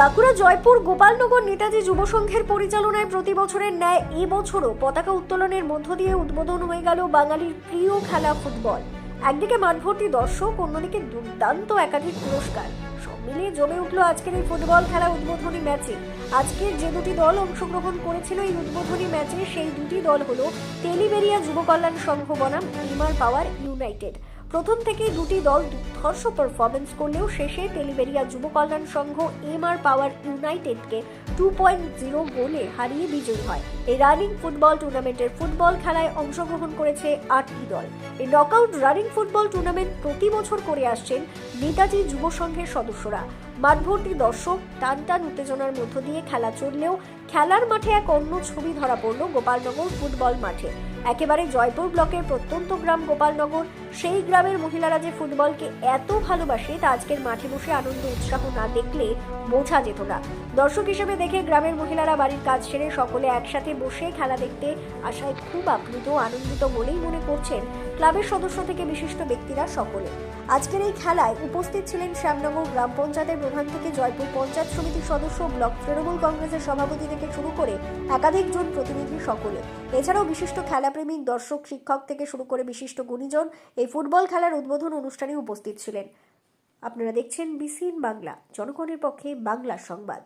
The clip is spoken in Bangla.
বাঁকুড়া, জয়পুর, গোপালনগর নেতাজি যুব সংঘের পরিচালনায় প্রতি বছরের ন্যায় এবছরও পতাকা উত্তোলনের মধ্য দিয়ে উদ্বোধন হয়ে গেল বাঙালির প্রিয় খেলা ফুটবল। একদিকে মাঠভর্তি দর্শক, অন্যদিকে দুর্দান্ত একাধিক পুরস্কার। সব মিলিয়ে জমে উঠল আজকের এই ফুটবল খেলা উদ্বোধনী ম্যাচে। আজকের যে দুটি দল অংশগ্রহণ করেছিল এই উদ্বোধনী ম্যাচে, সেই দুটি দল হলো তেলিবেরিয়া যুব কল্যাণ সংঘ বনাম ইমার পাওয়ার ইউনাইটেড। প্রথম থেকেই দুটি দল দুর্ধর্ষ পারফরমেন্স করলেও শেষে Teliberia Yuba Kalyan Sangha M R power ইউনাইটেডকে two point zero গোলে হারিয়ে বিজয়ী হয়। এই রানিং ফুটবল টুর্নামেন্টের ফুটবল খেলায় অংশগ্রহণ করেছে আটটি দল। এই নকআউট রানিং ফুটবল টুর্নামেন্ট প্রতি বছর করে আসছেন নেতাজি যুব সংঘের সদস্যরা। মাঠভর্তি দর্শক টান টান উত্তেজনার মধ্য দিয়ে খেলা চললেও খেলার মাঠে এক অন্য ছবি ধরা পড়ল গোপালনগর ফুটবল মাঠে। একেবারে জয়পুর ব্লকের প্রত্যন্ত গ্রাম গোপালনগর সেই গ্রামের মহিলারা যে ফুটবলকে এত ভালোবাসে, তা আজকের মাঠে বসে আনন্দ, উৎসাহ না দেখলে বোঝা যেত না। দর্শক হিসেবে দেখে গ্রামের মহিলারা বাড়ির কাজ সেরে সকলে একসাথে বসে খেলা দেখতে আসায় খুব আপ্লুত, আনন্দিত বলেই মনে করছেন ক্লাবের সদস্য থেকে বিশিষ্ট ব্যক্তিরা সকলে। আজকের এই খেলায় উপস্থিত ছিলেন শ্যামনগর গ্রাম পঞ্চায়েতের প্রধান থেকে জয়পুর পঞ্চায়েত সমিতির সদস্য ব্লক তৃণমূল কংগ্রেসের সভাপতি থেকে শুরু করে একাধিক জন প্রতিনিধি সকলে। এছাড়াও বিশিষ্ট খেলাপ্রেমিক, দর্শক, শিক্ষক থেকে শুরু করে বিশিষ্ট গুণীজন এই ফুটবল খেলার উদ্বোধন অনুষ্ঠানে উপস্থিত ছিলেন। আপনারা দেখছেন বিসিএন বাংলা, জনগণের পক্ষে বাংলা সংবাদ।